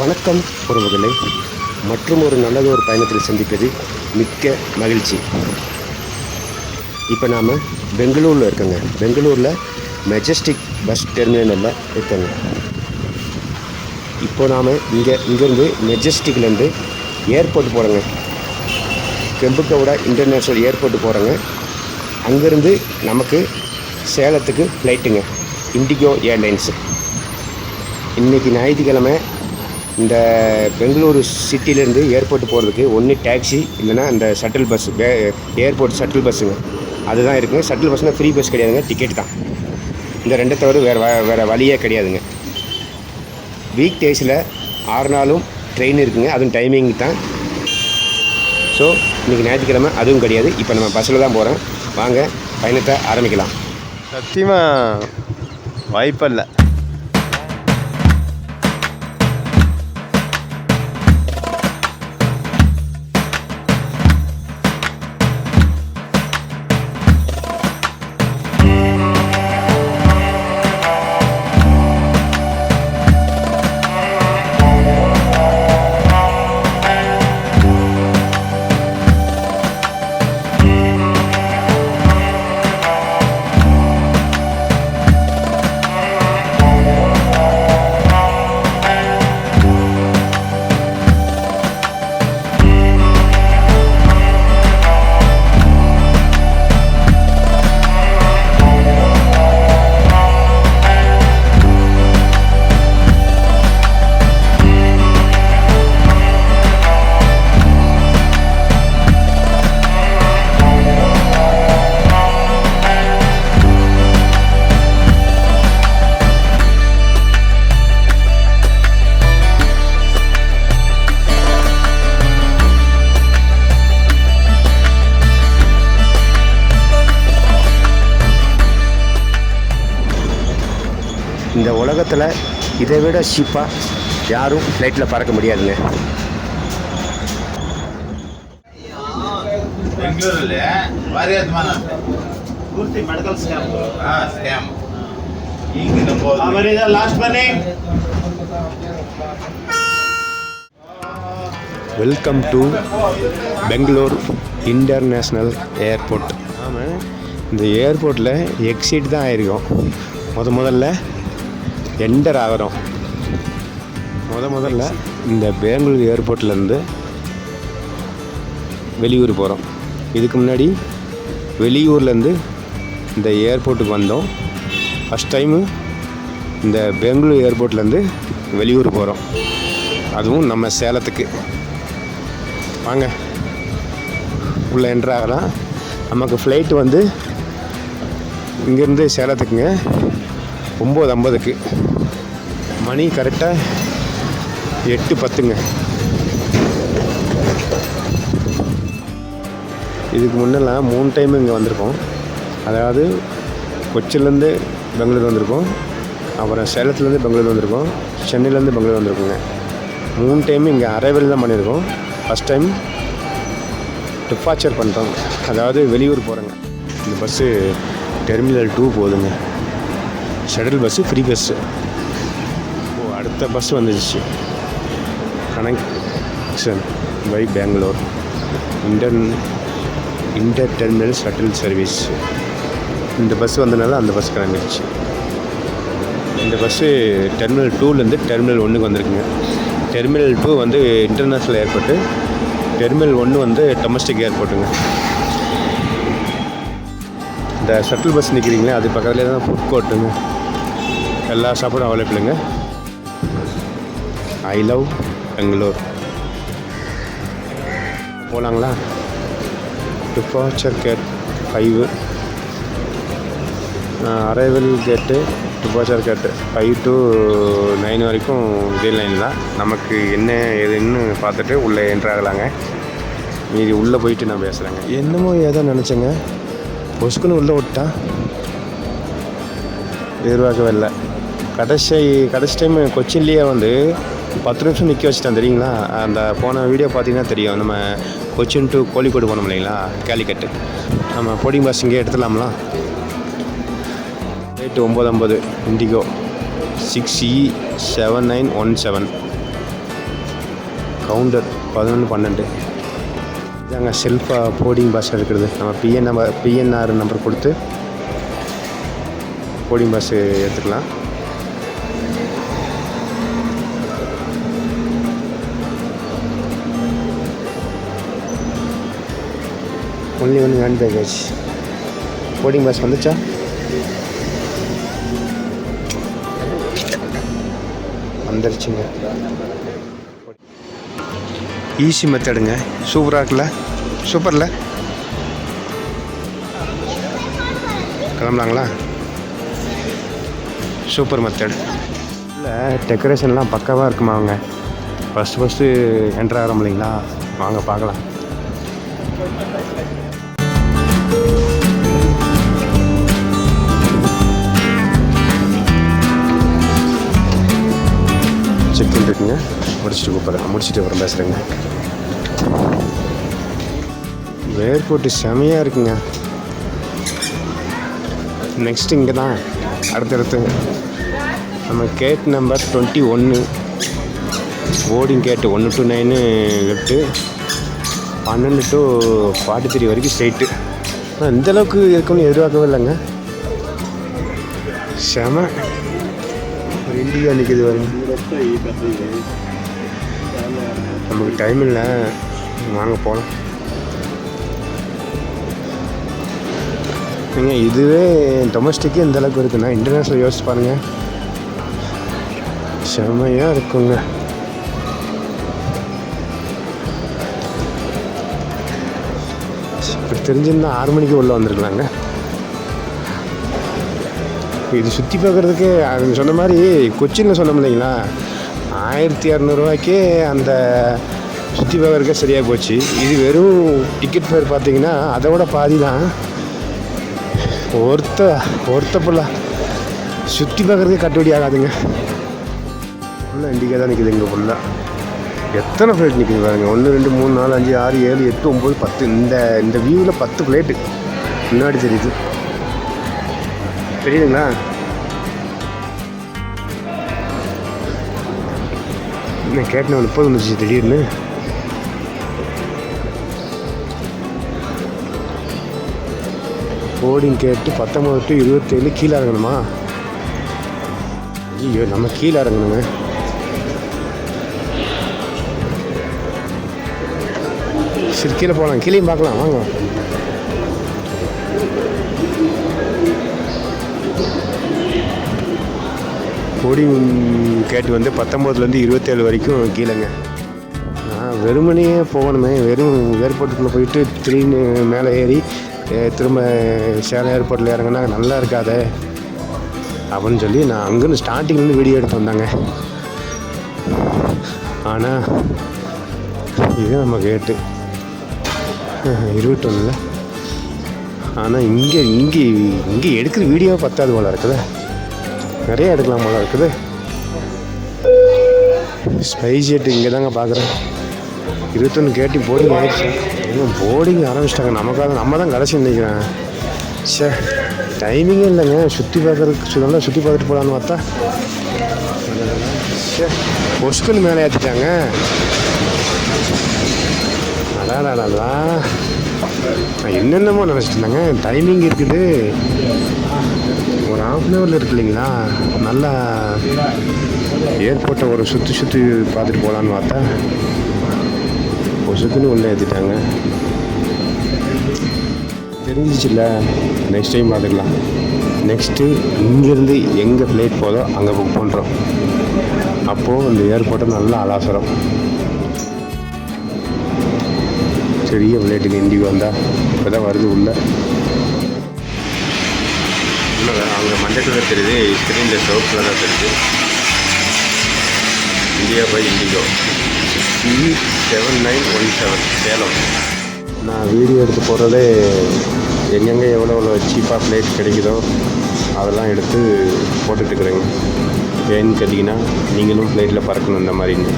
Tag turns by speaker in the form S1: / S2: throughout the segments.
S1: வணக்கம் உறவுகளை. மற்றும் ஒரு நல்லது ஒரு பயணத்தில் சந்திப்பது மிக்க மகிழ்ச்சி. இப்போ நாம் பெங்களூரில் இருக்கோங்க. பெங்களூரில் மெஜஸ்டிக் பஸ் டெர்மினலில் இருக்கோங்க. இப்போ நாம் இங்கே இங்கேருந்து மெஜஸ்டிக்லேருந்து ஏர்போர்ட் போகிறோங்க கெம்புக்கவுடா இன்டர்நேஷ்னல் ஏர்போர்ட் போகிறோங்க அங்கேருந்து நமக்கு சேலத்துக்கு ஃப்ளைட்டுங்க இண்டிகோ ஏர்லைன்ஸு இன்றைக்கி ஞாயிற்றுக்கிழமை இந்த பெங்களூரு சிட்டிலேருந்து ஏர்போர்ட் போகிறதுக்கு ஒன்று டேக்ஸி இல்லைன்னா அந்த ஷட்டில் பஸ் ஏர்போர்ட் ஷட்டில் பஸ்ஸுங்க. அதுதான் இருக்குங்க ஷட்டில் பஸ்னால் ஃப்ரீ பஸ் கிடையாதுங்க டிக்கெட் தான். இந்த ரெண்டை தவிர வேறு வ வேறு வழியே கிடையாதுங்க. வீக் டேஸில் ஆறு நாளும் ட்ரெயின் இருக்குங்க. அதுவும் டைமிங் தான். ஸோ இன்றைக்கி ஞாயிற்றுக்கிழமை அதுவும் கிடையாது. இப்போ நம்ம பஸ்ஸில் தான் போகிறோம். வாங்க பயணத்தை ஆரம்பிக்கலாம்.
S2: சத்தியமாக வாய்ப்பில்லை
S1: உலகத்தில் இதை விட சீப்பாக யாரும் ஃப்ளைட்டில் பறக்க முடியாதுங்க. Welcome to Bangalore international airport ஆமாம் இந்த ஏர்போர்ட்டில் எக்ஸிட் தான் ஆயிருக்கும். முத முதல்ல என்டர் ஆகிறோம் முத முதல்ல இந்த பெங்களூர் ஏர்போர்ட்லேருந்து வெளியூர் போகிறோம் இதுக்கு முன்னாடி வெளியூர்லேருந்து இந்த ஏர்போர்ட்டுக்கு வந்தோம். ஃபஸ்ட் டைமு இந்த பெங்களூர் ஏர்போர்ட்லேருந்து வெளியூர் போகிறோம் அதுவும் நம்ம சேலத்துக்கு. வாங்க. உள்ளே என்ட்ரு ஆகலாம். நமக்கு ஃப்ளைட்டு வந்து இங்கேருந்து சேலத்துக்குங்க. ஒம்பது ஐம்பதுக்கு. மணி கரெக்டாக எட்டு பத்துங்க. இதுக்கு முன்னெல்லாம் மூணு டைம் இங்கே வந்திருக்கோம். அதாவது கொச்சிலேருந்து பெங்களூர் வந்திருக்கோம். அப்புறம் சேலத்துலேருந்து பெங்களூர் வந்திருக்கோம். சென்னையிலேருந்து பெங்களூர் வந்திருக்கோங்க. மூணு டைம் இங்கே அரைவல் தான் பண்ணியிருக்கோம். ஃபஸ்ட் டைம் டிப்பாச்சர் பண்ணுறோம் அதாவது வெளியூர் போகிறோங்க இந்த பஸ்ஸு டெர்மினல் டூ போகுதுங்க ஷட்டில் பஸ்ஸு ஃப்ரீ பஸ்ஸு ஓ அடுத்த பஸ் வந்துடுச்சு connection by Bangalore inter inter terminal shuttle service இந்த பஸ் வந்தனால அந்த பஸ் கிளம்பிடுச்சு. இந்த பஸ்ஸு டெர்மினல் டூலேருந்து டெர்மினல் ஒன்றுக்கு வந்திருக்குங்க. டெர்மினல் டூ வந்து இன்டர்நேஷ்னல் ஏர்போர்ட்டு டெர்மினல் ஒன்று வந்து டொமஸ்டிக் ஏர்போர்ட்டுங்க இந்த ஷட்டில் பஸ் நிற்கிறீங்களே அது பக்கத்துலேயே தான் ஃபுட் கோர்ட்டுங்க எல்லா சாப்பாடும் அவைலபிளுங்க I love Bangalore போகலாங்களா departure gate five arrival gate departure gate five to nine வரைக்கும் இதே லைன் தான். நமக்கு என்ன ஏதுன்னு பார்த்துட்டு உள்ளே என்ட்ராகலாங்க மீதி உள்ளே போயிட்டு நான் பேசுகிறேங்க என்னமோ ஏதோ நினச்சேங்க. பொசுக்குன்னு உள்ளே விட்டா எதிர்பார்க்கவே இல்லை. கடைசி கடைசி டைம் கொச்சின்லேயே வந்து பத்து நிமிஷம் நிற்க வச்சுட்டேன் தெரியுங்களா? அந்த போன வீடியோ பார்த்தீங்கன்னா தெரியும். நம்ம கொச்சின் டு கோழிக்கோடு போனோம் இல்லைங்களா? கேலிக்கட்டு. நம்ம போர்டிங் பாஸ் இங்கே எடுத்துடலாம்ல? ரேட்டு ஒம்பது ஐம்பது IndiGo six E seven nine one seven counter பதினொன்று பன்னெண்டு. இதாங்க செல்ஃபாக போர்டிங் பாஸ் இருக்கிறது நம்ம பிஎன் நம்பர் பிஎன்ஆர் நம்பர் கொடுத்து போர்டிங் பாஸ் எடுத்துக்கலாம். Only one hand baggage boarding bus வந்துச்சா? வந்துருச்சுங்க. ஈஸி மெத்தடுங்க சூப்பராக இருக்குல்ல? சூப்பரில் கிளம்பலாங்களா? சூப்பர் மெத்தடு இல்லை டெக்கரேஷன்லாம் பக்காவாக இருக்குமா அவங்க? ஃபஸ்ட்டு ஃபஸ்ட்டு என்ட்ரு ஆகிறோம் இல்லைங்களா? வாங்க பார்க்கலாம். செக்இன் இருக்குங்க முடிச்சுட்டு கூப்பிட்றேன். முடிச்சுட்டு அப்புறம் பேசுகிறேங்க ஏர்போர்ட்டு செமையாக இருக்குங்க. நெக்ஸ்ட் இங்கே தான் அடுத்தடுத்து. நம்ம கேட் நம்பர் டுவெண்ட்டி ஒன்று போர்டிங் கேட்டு ஒன்று டு நைனு லெஃப்ட்டு பன்னெண்டு டு ஃபார்ட்டி த்ரீ வரைக்கும் ஸ்ட்ரைட்டு ஆனால் இந்தளவுக்கு இருக்கும்னு எதிர்பார்க்கவே இல்லைங்க. செம. ஒரு நிற்கிது நமக்கு டைம் இல்லை. வாங்க போகலாம் ஏங்க இதுவே டொமஸ்டிக்கே இந்த அளவுக்கு இருக்குன்னா இன்டர்நேஷ்னல் யோசிச்சு பாருங்கள் செம்மையாக இருக்குங்க. இப்போ தெரிஞ்சிருந்தா ஆறு மணிக்கு உள்ளே வந்திருக்கலாங்க. இது சுற்றி பார்க்குறதுக்கு அது சொன்ன மாதிரி கொச்சினில் சொன்னோம் இல்லைங்களா ஆயிரத்தி இரநூறுவாய்க்கே அந்த சுற்றி பார்க்குறதுக்கே சரியாக போச்சு. இது வெறும் டிக்கெட் ஃபேர் பார்த்தீங்கன்னா அதை விட பாதி தான். ஒருத்த ஒருத்த சுற்றி பார்க்குறதுக்கே கட்டுப்படி ஆகாதுங்க. ஃபுல்லாக இண்டிகா தான் நிற்குது இங்கே ஃபுல்லாக எத்தனை ஃப்ளைட் நிற்குது பாருங்க. ஒன்று ரெண்டு மூணு நாலு அஞ்சு ஆறு ஏழு எட்டு ஒம்பது பத்து. இந்த இந்த வியூவில் பத்து ஃப்ளைட்டு முன்னாடி தெரியுது. தெரியுதுங்களா? என்ன கேட்டேன் முப்பது வந்துச்சு திடீர்னு? போர்டிங் கேட்டு பத்தொம்பது டு இருபத்தேழு கீழே இறங்கணுமா? ஐயோ நம்ம கீழே இறங்கணுங்க. சரி கீழே போகலாம். கீழேயும் பார்க்கலாம். வாங்க. கோடிங் கேட்டு வந்து பத்தொம்போதுலேருந்து இருபத்தேழு வரைக்கும் கீழேங்க. நான் வெறுமனையே போகணுமே. வெறும் ஏர்போர்ட்டுக்குள்ளே போயிட்டு திடீர்னு மேலே ஏறி திரும்ப சேலம் ஏர்போர்ட்டில் இறங்குனா நல்லா இருக்காதே. அப்படின்னு சொல்லி நான் அங்கேருந்து ஸ்டார்டிங்லேருந்து வீடியோ எடுத்து வந்தாங்க. ஆனால் இது நம்ம கேட்டு. இருபத்தொன்னில். ஆனால் இங்கே இங்கே இங்கே எடுக்கிற வீடியோ பத்தாது போல இருக்குதா. நிறைய எடுக்கலாம் போல இருக்குது. ஸ்பைஸ் ஜெட் இங்கே தாங்க பார்க்குறேன் இருபத்தொன்று கேட்டு போர்டிங் ஆகிடுச்சு இன்னும் போர்டிங் ஆரம்பிச்சிட்டாங்க. நமக்காக நம்ம தான் கடைசி நினைக்கிறேன். சே டைமிங்கே இல்லைங்க. சுற்றி பார்க்குறதுக்கு நல்லா சுற்றி பார்த்துட்டு போகலான்னு பார்த்தா. சே பொஸ்கல் மேலே ஏற்றிட்டாங்க அடாடாடா நான் என்னென்னமோ நினச்சிட்டு இருந்தாங்க. டைமிங் இருக்குது. ஒரு ஹாஃப் அன் ஹவரில் இருக்கு இல்லைங்களா நல்லா ஏர்போர்ட்டை ஒரு சுற்றி சுற்றி பார்த்துட்டு போகலான்னு பார்த்தா பொசுக்குன்னு உள்ளே ஏற்றிட்டாங்க தெரிஞ்சிச்சுல்ல நெக்ஸ்ட் டைம் பார்த்துக்கலாம். நெக்ஸ்ட்டு இங்கேருந்து எங்கே ஃப்ளைட் போதோ அங்கே புக் பண்ணுறோம் அப்போது இந்த ஏர்போர்ட்டை நல்லா அலாசரம். பெரிய ஃப்ளைட்டுக்கு இண்டிகோ வந்தால் இப்போ தான் வருது உள்ளே. அங்கே மஞ்சள் கலர் தெரியுது ஸ்க்ரீனில் சிவப்பு கலராக தெரியுது. India by IndiGo. C seven nine one seven Salem. நான் வீடியோ எடுத்து போடுறதே எங்கெங்கே எவ்வளோ எவ்வளோ சீப்பாக பிளேட் கிடைக்குதோ அதெல்லாம் எடுத்து போட்டுட்ருக்குறேங்க ஏன்னு கேட்டிங்கன்னா நீங்களும் ஃப்ளைட்டில் பறக்கணும் இந்த மாதிரின்னு.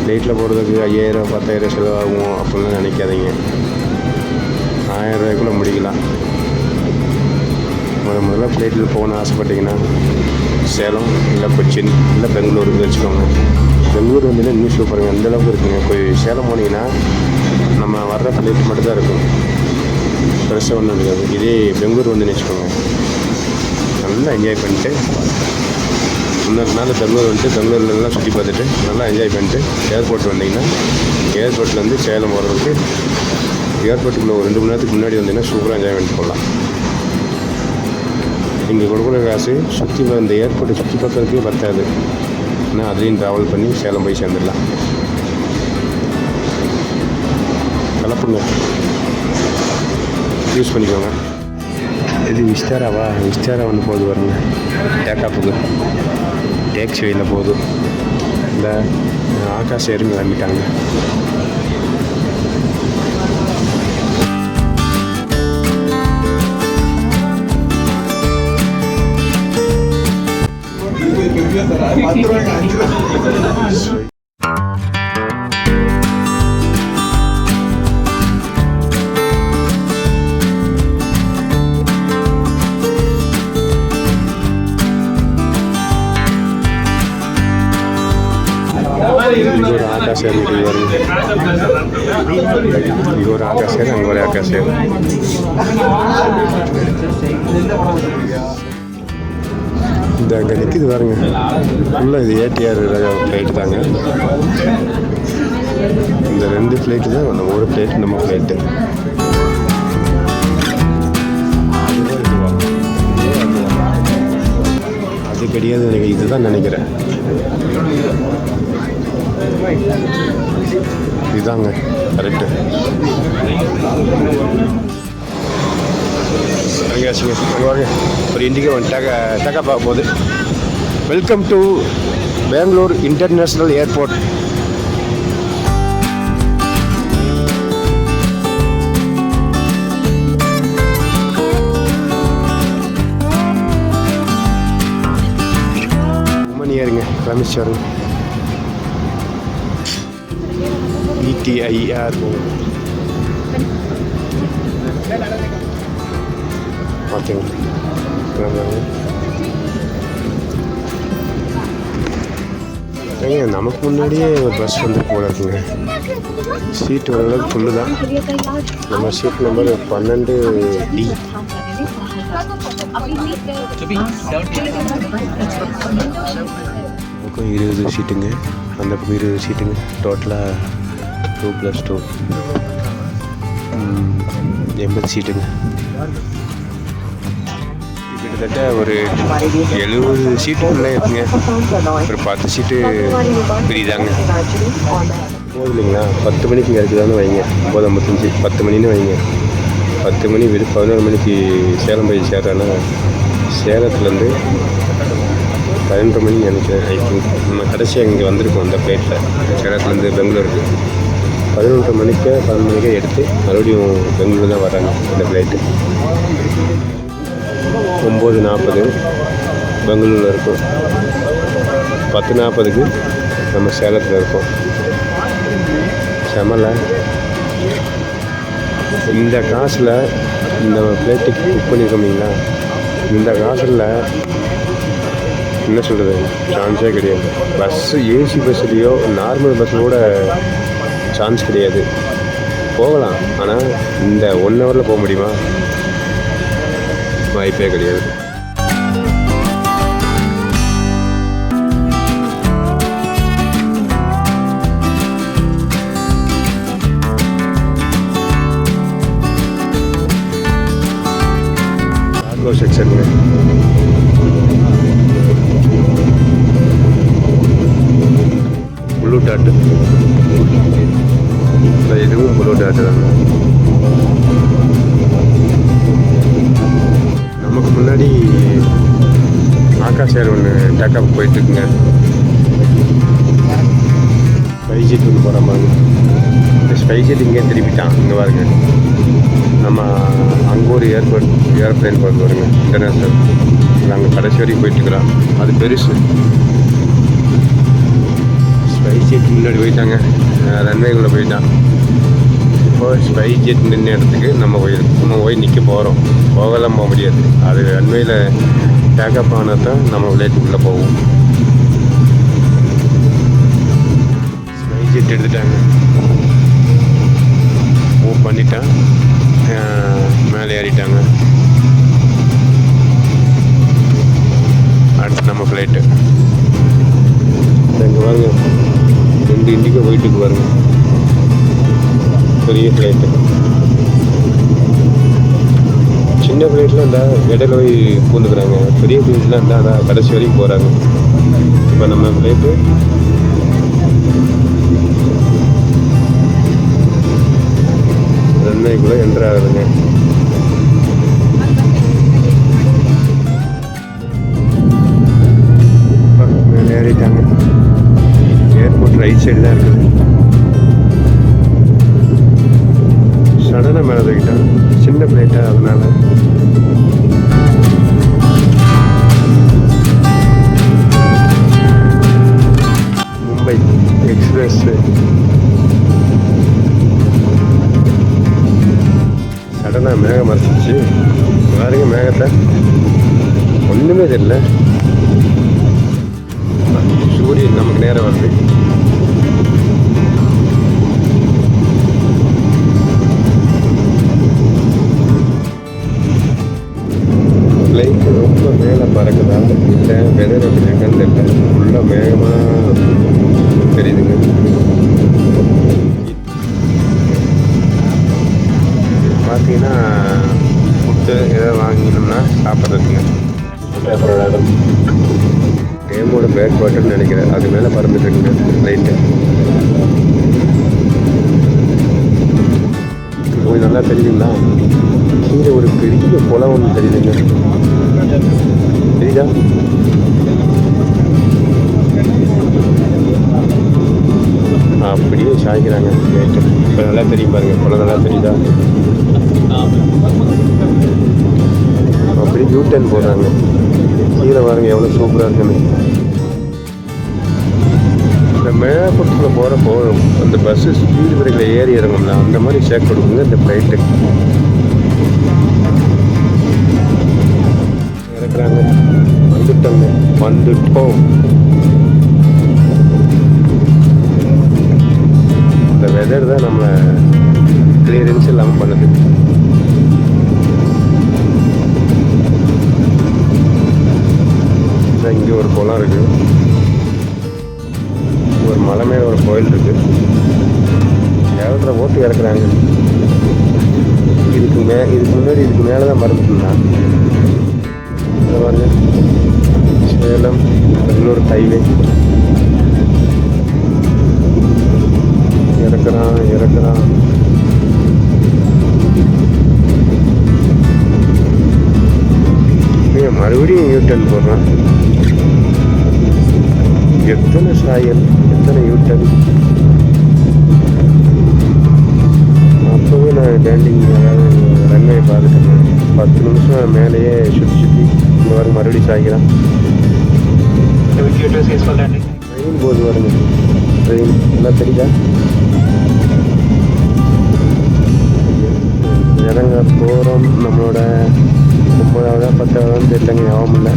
S1: ஃப்ளைட்டில் போகிறதுக்கு ஐயாயிரம் பத்தாயிரம் செலவாகும் அப்படின்லாம் நினைக்காதீங்க. ஆயிரம் ரூபாய்க்குள்ளே முடிக்கலாம். முத முதல்ல ஃப்ளைட்டில் போகணும்னு ஆசைப்பட்டீங்கன்னா சேலம் இல்லை கொச்சின் இல்லை பெங்களூருக்கு வச்சுக்கோங்க. பெங்களூர் வந்தீங்கன்னா இன்னும் சூப்பருங்க அந்த அளவுக்கு இருக்குங்க. போய் சேலம் போனீங்கன்னா நம்ம வர்ற ஃப்ளைட் மட்டும் தான் இருக்கும். பெருசாக ஒன்றும் இருக்காது இதே பெங்களூர் வந்து வச்சுக்கோங்க. நல்லா என்ஜாய் பண்ணிட்டு இன்னொரு நாள் பெங்களூர் வந்துட்டு பெங்களூர்லாம் சுற்றி பார்த்துட்டு நல்லா என்ஜாய் பண்ணிட்டு ஏர்போர்ட் வந்தீங்கன்னா ஏர்போர்ட்லேருந்து சேலம் போகிறதுக்கு ஏர்போர்ட்டுக்குள்ளே ஒரு ரெண்டு மணி நேரத்துக்கு முன்னாடி வந்தீங்கன்னா சூப்பராக என்ஜாய் பண்ணிட்டு போகலாம் இங்கே கொடுக்குற காசு சுற்றி இந்த ஏர்போர்ட்டை சுற்றி பார்க்கறதுக்கே பத்தாது. ஆனால் அதுலேயும் ட்ராவல் பண்ணி சேலம் போய் சேர்ந்துடலாம். கலப்புங்க. யூஸ் பண்ணிக்கோங்க. இது விஸ்தாராவா? விஸ்தாரா வந்து போகுது பாருங்க. டேக்காப்புக்கு டேக்ஸி வெயில் போகுது. இந்த ஆகாஷ் எருங்க கிளம்பிட்டாங்க இங்கே ஒரு ஆகாஷ் ஏர் இது வருங்க இங்கே இது அங்கே நிற்கிது பாருங்க. ஃபுல்லாக இது ஏடிஆர் ஃப்ளைட்டு தாங்க. இந்த ரெண்டு ஃப்ளைட்டு தான் நம்ம ஒரு ஃப்ளைட் நம்ம ஃப்ளைட்டு அது கிடையாது எனக்கு இதுதான் நினைக்கிறேன். இதாங்க கரெக்டு அங்கே வாங்க ஒரு இண்டிகோ டக டேக்கா பார்க்க போகுது welcome to Bangalore international airport மணி ஏறுங்க ரமேஸ்வரன் இடிஐஆர் பார்த்தீங்க ஏங்க நமக்கு முன்னாடியே ஒரு பஸ் வந்து போல இருக்குங்க சீட் ஓரளவுக்கு ஃபுல்லு தான் நம்ம சீட் நம்பர் பன்னெண்டு டி பக்கம் இருபது சீட்டுங்க அந்த பக்கம் இருபது சீட்டுங்க டோட்டலாக டூ ப்ளஸ் டூ எண்பது சீட்டுங்க கிட்டத்தட்ட ஒரு எழுபது சீட்டுக்குள்ளே இருக்குங்க. ஒரு பத்து சீட்டு ஃப்ரீதாங்க போகுது இல்லைங்களா பத்து மணிக்கு இங்கே இருக்குதான்னு வைங்க. ஒம்பது ஐம்பத்தஞ்சு பத்து மணின்னு வைங்க. பத்து மணி விடு பதினோரு மணிக்கு சேலம் போய் சேர்றேன்னா சேலத்துலேருந்து பதினொன்று மணி நினைக்கிறேன் ஐ திங்க் நம்ம கடைசியாக இங்கே வந்திருக்கோம் அந்த ஃப்ளைட்டில் சேலத்துலேருந்து பெங்களூருக்கு. பதினொன்று மணிக்கு பதினொன்று மணிக்கே எடுத்து மறுபடியும் பெங்களூர் தான் வராங்க இந்த ஃப்ளைட்டு ஒம்பது நாற்பது பெங்களூரில் இருக்கும். பத்து நாற்பதுக்கு நம்ம சேலத்தில் இருக்கோம். செமல. இந்த காசில் இந்த பிளேட்டுக்கு புக் பண்ணியிருக்கோம்ங்களா இந்த காசில் என்ன சொல்கிறது சான்ஸே கிடையாது. பஸ்ஸு ஏசி பஸ்ஸுலேயோ நார்மல் பஸ்ஸில் கூட சான்ஸ் கிடையாது. போகலாம். ஆனால் இந்த ஒன் ஹவரில் போக முடியுமா? வாய்ப்பே கிடையாது கார்கோ முன்னாடி ஆகாஷ் ஏர் ஒன்று டேக்கப் போயிட்டுருக்குங்க ஸ்பைஜெட் ஒன்று போகிற மாதிரி. இந்த ஸ்பைஜெட் இங்கே திருப்பிட்டான் இங்கே பாருங்க. நம்ம அங்கே ஒரு ஏர்போர்ட் ஏரோப்ளேன் போகிறது வருங்க இன்டர்நேஷ்னல் நாங்கள் கடைசி வரைக்கும் போயிட்டுருக்குறோம் அது பெருசு. ஸ்பைஜெட் முன்னாடி போயிட்டாங்க. ரன்வேக்குள்ளே போயிட்டான். இப்போ ஸ்பைஜெட் நின்ற இடத்துக்கு நம்ம போய் நம்ம போய் நிற்க போகிறோம் போகலாம் போக முடியாது. அது அண்மையில் டேக்கப் ஆனால் தான் நம்ம விளையாட்டுக்குள்ளே போவோம். ஜெட் எடுத்துட்டாங்க. மூவ் பண்ணிட்டேன். மேலே ஏறிட்டாங்க. அடுத்து நம்ம ஃப்ளைட்டு இங்கே பாருங்க. ரெண்டு இண்டிகோ போயிட்டுக்கு பாருங்க. பெரிய ஃப்ளைட்டு சின்ன ஃப்ளைட்டில் இருந்தால் இடையில போய் பூந்துக்கிறாங்க. பெரிய ஃப்ளைட்டில் இருந்தால் அதான் கடைசி வரைக்கும் போகிறாங்க இப்போ நம்ம ஃப்ளைட்டு ரன்வேக்குள்ளே என்ட்ரு ஆகுதுங்க. ஏறிட்டாங்க. ஏர்போர்ட் ரைட் சைடு தான் இருக்குது எக்ஸ்பிரஸ் சடனாக மேகம் மறைச்சிச்சு பாருங்க மேகத்தை. ஒன்றுமே தெரியல. சூரியன் நமக்கு நேரம் வருது. ஃப்ளைட் ரொம்ப மேலே பறக்குதா? இல்லை வெதர் எப்படி இருக்கான்னு தெரியல. ஃபுல்லாக மேகமாக தெரியுதுங்க. பார்த்தீங்கன்னா ஃபுட்டு எதாவது வாங்கினோம்னா சாப்பிட்றதுங்க பேப்பரோட இடம் டேமோட பேக் பாட்டுன்னு நினைக்கிறேன். அது மேலே பறந்துட்டு இருக்குங்க ஃப்ளைட்டு கொஞ்சம் நல்லா தெரியுங்களா கீழே ஒரு பெரிய குளம் ஒன்று தெரியுதுங்க. தெரியுதா? அப்படியே சாய்க்கிறாங்க. லைட்டு இப்போ நல்லா தெரியும் பாருங்க இப்போ நல்லா தெரியுதா? அப்படியே யூ டர்ன் போடுறாங்க. கீழே பாருங்க எவ்வளோ சூப்பராக இருக்குன்னு. இந்த மேலப்பட்டத்தில் போகிறப்போ அந்த பஸ்ஸு ஸ்பீடு பிரேக்கில் ஏறி இறங்கும்ல அந்த மாதிரி ஷேக் கொடுக்குங்க இந்த ஃப்ளைட்டு இறக்குறாங்க. வந்துட்டோங்க வந்துட்டோம். வெதர் தான் நம்ம கிளியரன்ஸ் இல்லாமல் பண்ணுது. பத்து நிமிஷம் மேலேயே சுற்றி சுற்றி இந்த வாரம் மறுபடியும் சாய்க்கிறான். ட்ரெயின் போது வருங்க. ட்ரெயின் எல்லாம் தெரியுதா? இறங்க போகிறோம் நம்மளோட ஒம்பதாவதா பத்தாவதான்னு தெரியலங்க ஞாபகம் இல்லை.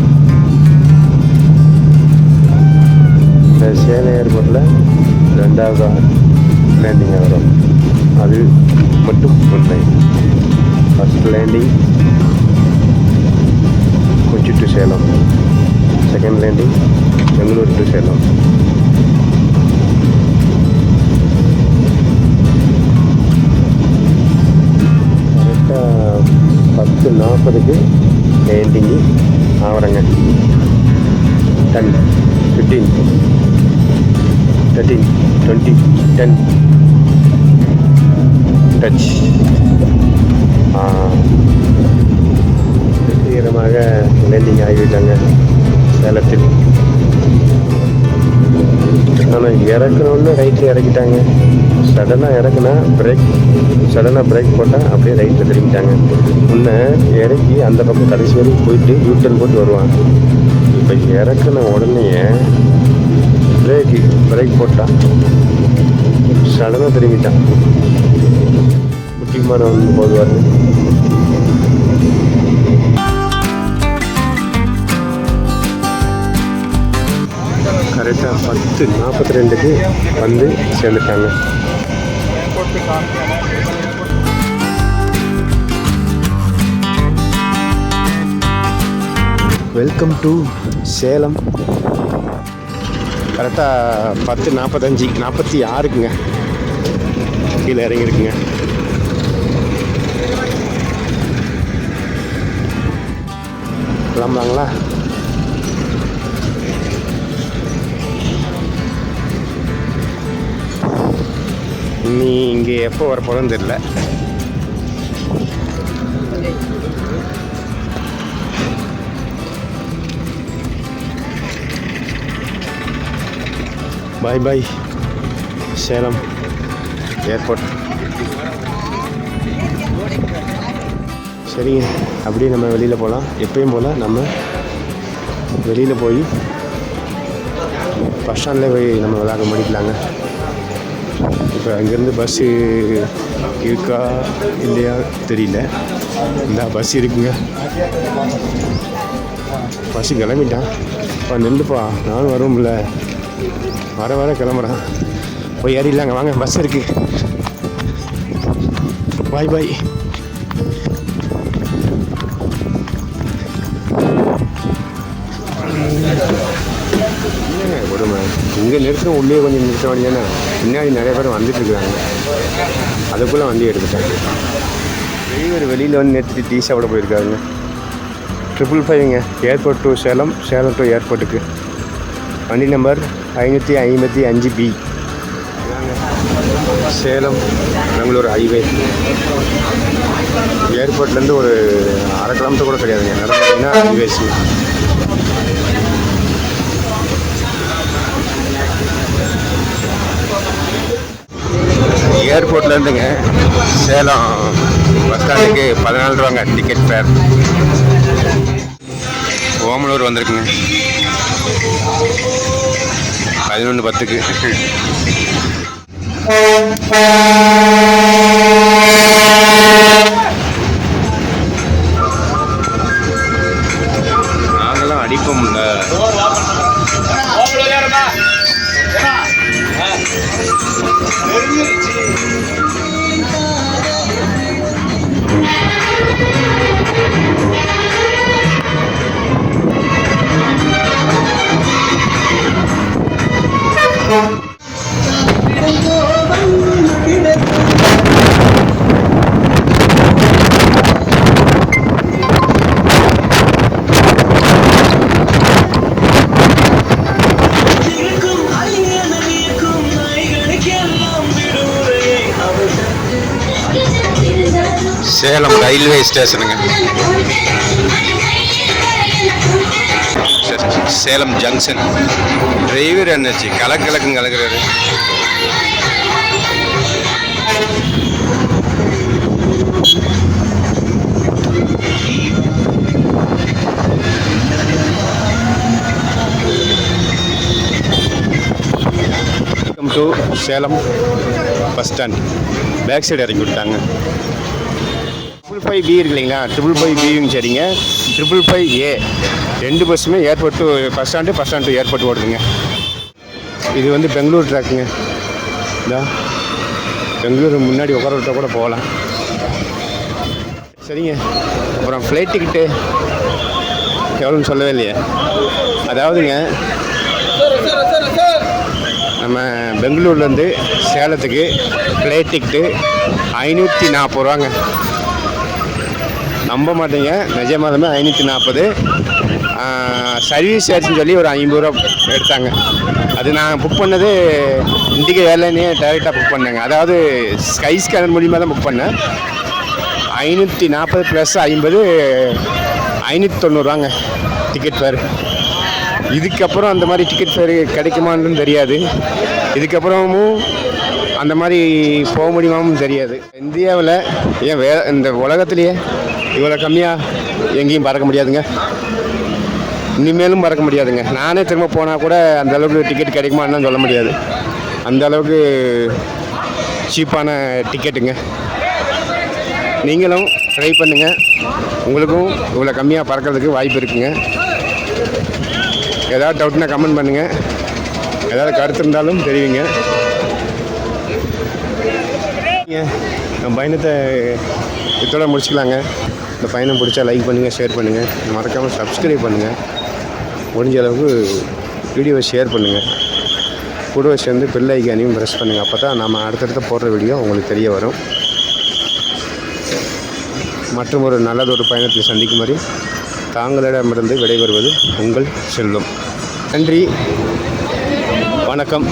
S1: இந்த சேலம் ஏர்போர்ட்டில் ரெண்டாவது லேண்டிங் ஆகிறோம் அது மட்டும் உண்மை first landing Kochi to Salem second landing Bangalore to Salem கரெக்டாக பத்து நாற்பதுக்கு landing ஆவறங்க ten fifteen thirteen twenty ten touch வெற்றிகரமாக லேண்டிங் ஆகிவிட்டாங்க சேலத்தில். ஆனால் இறக்கணுன்னு ரைட்டில் இறக்கிட்டாங்க. சடனாக இறக்குனா பிரேக் சடனாக பிரேக் போட்டால் அப்படியே ரைட்டில் திரும்பிட்டாங்க. முன்ன இறக்கி அந்த பக்கம் கடைசி வரைக்கும் போயிட்டு யூட்டன் போட்டு வருவான் இப்போ இறக்குன உடனே பிரேக்கு பிரேக் போட்டான் சடனாக திரும்பிட்டான். முக்கியமான ஒன்று போதுவார் கரெக்டாக பத்து நாற்பத்தி ரெண்டுக்கு வந்து சேர்ந்துட்டாங்க.
S3: வெல்கம் டு சேலம் கரெக்டாக பத்து நாற்பத்தஞ்சு நாற்பத்தி ஆறுக்குங்க கீழே இறங்கியிருக்குங்க கிளம்புறாங்களா? நீ இங்கே எப்போ வரப்போகிறோன்னு தெரில பாய் பாய் சேலம் ஏர்போர்ட் சரிங்க. அப்படியே நம்ம வெளியில் போகலாம் எப்பயும் போல் நம்ம வெளியில் போய் பஸ் ஸ்டாண்டில் போய் நம்ம விளாட முடிக்கலாங்க. இப்போ அங்கேருந்து பஸ்ஸு இருக்கா இல்லையா தெரியல. இந்த பஸ் இருக்குங்க. பஸ்ஸு கிளம்பிட்டான். இப்போ நில்லுப்பா. நானும் வரும்ல. வர வர கிளம்புறேன். போய் ஏறிடலாங்க. வாங்க பஸ் இருக்கு. பாய் பாய் மட்டும் உள்ளே கொஞ்சம் நிறுத்த வழியானே பின்னாடி நிறைய பேர் வந்துட்டு இருக்கிறாங்க அதுக்குள்ளே வண்டி எடுத்துட்டாங்க. டிரைவர் வெளியில் வந்து நிறுத்திட்டு டீ சாப்பிட போயிருக்காருங்க. Triple ஃபைவ்ங்க airport to Salem Salem to ஏர்போர்ட்டுக்கு வண்டி நம்பர் ஐநூற்றி ஐம்பத்தி அஞ்சு பி சேலம் பெங்களூர் ஹைவே ஏர்போர்ட்லேருந்து ஒரு அரை கிலோமீட்டர் கூட கிடையாதுங்க. நடந்தீங்கன்னா ஹைவேஸ் ஏர்போர்ட்லேருந்துங்க சேலம் பஸ் ஸ்டாண்டுக்கு பதினாலு ரூபாங்க டிக்கெட் ஃபேர் ஓமலூர் வந்திருக்குங்க. பதினொன்று பத்துக்கு. நாங்களாம்
S1: ஸ்டேஷனுங்க சேலம் ஜங்ஷன். டிரைவர் என்னாச்சு? கலக்கலக்கும் கலக்குன்னு கலக்குறாரு. Welcome to Salem bus stand back side இறங்கி விட்டாங்க. ஃபைவ் பி இருக்கு இல்லைங்களா ட்ரிபிள் ஃபைவ் பியும் சரிங்க. ட்ரிபிள் ஃபைவ் ஏ ரெண்டு பஸ்ஸுமே airport to bus stand bus stand to airport ஓடுதுங்க. இது வந்து பெங்களூர் ட்ராக்குங்க. இதா பெங்களூர் முன்னாடி உட்கார கூட போகலாம். சரிங்க. அப்புறம் ஃப்ளைட் டிக்கெட்டு எவ்வளோன்னு சொல்லவே இல்லையே. அதாவதுங்க நம்ம பெங்களூர்லேருந்து சேலத்துக்கு ஃப்ளைட் டிக்கெட்டு ஐநூற்றி நாற்பது ரூபாங்க. நம்ப மாட்டீங்க. நிஜமாலுமே ஐநூற்றி நாற்பது சர்வீஸ் சார்ஜ்னு சொல்லி ஒரு ஐம்பது ரூபா எடுத்தாங்க. அது நான் புக் பண்ணது இண்டிகோ ஏர்லைனே டேரெக்டாக புக் பண்ணேங்க. அதாவது ஸ்கை ஸ்கேனர் மூலியமாக தான் புக் பண்ணேன். ஐநூற்றி நாற்பது ப்ளஸ் ஐம்பது ஐநூற்றி தொண்ணூறுவாங்க டிக்கெட் ஃபேர் இதுக்கப்புறம் அந்த மாதிரி டிக்கெட் ஃபேர் கிடைக்குமான்னு தெரியாது. இதுக்கப்புறமும் அந்த மாதிரி போக முடியுமாவும் தெரியாது. இந்தியாவில் ஏன் வே இந்த உலகத்துலேயே இவ்வளோ கம்மியாக எங்கேயும் பறக்க முடியாதுங்க. இனிமேலும் பறக்க முடியாதுங்க. நானே திரும்ப போனால் கூட அந்த அளவுக்கு டிக்கெட் கிடைக்குமான்னு சொல்ல முடியாது. அந்த அளவுக்கு சீப்பான டிக்கெட்டுங்க நீங்களும் ட்ரை பண்ணுங்கள் உங்களுக்கும் இவ்வளோ கம்மியாக பறக்கிறதுக்கு வாய்ப்பு இருக்குங்க. ஏதாவது டவுட்னா கமெண்ட் பண்ணுங்கள் ஏதாவது கருத்து இருந்தாலும் தெரிவிங்க. நம்ம பயணத்தை இத்தோட முடிச்சுக்கலாங்க. இந்த பயணம் பிடிச்சா லைக் பண்ணுங்கள் ஷேர் பண்ணுங்கள் மறக்காமல் சப்ஸ்கிரைப் பண்ணுங்கள் முடிஞ்ச அளவுக்கு வீடியோவை ஷேர் பண்ணுங்கள் கூடவே சேர்ந்து பெல் ஐக்கானையும் ப்ரெஸ் பண்ணுங்கள் அப்போ தான் நம்ம அடுத்தடுத்து போடுற வீடியோ உங்களுக்கு தெரிய வரும். மற்றும் ஒரு நல்லதொரு பயணத்தில் சந்திக்கும் வரை தாங்களிடமிருந்து விடைபெறுவது உங்கள் செல்வம். நன்றி. வணக்கம்.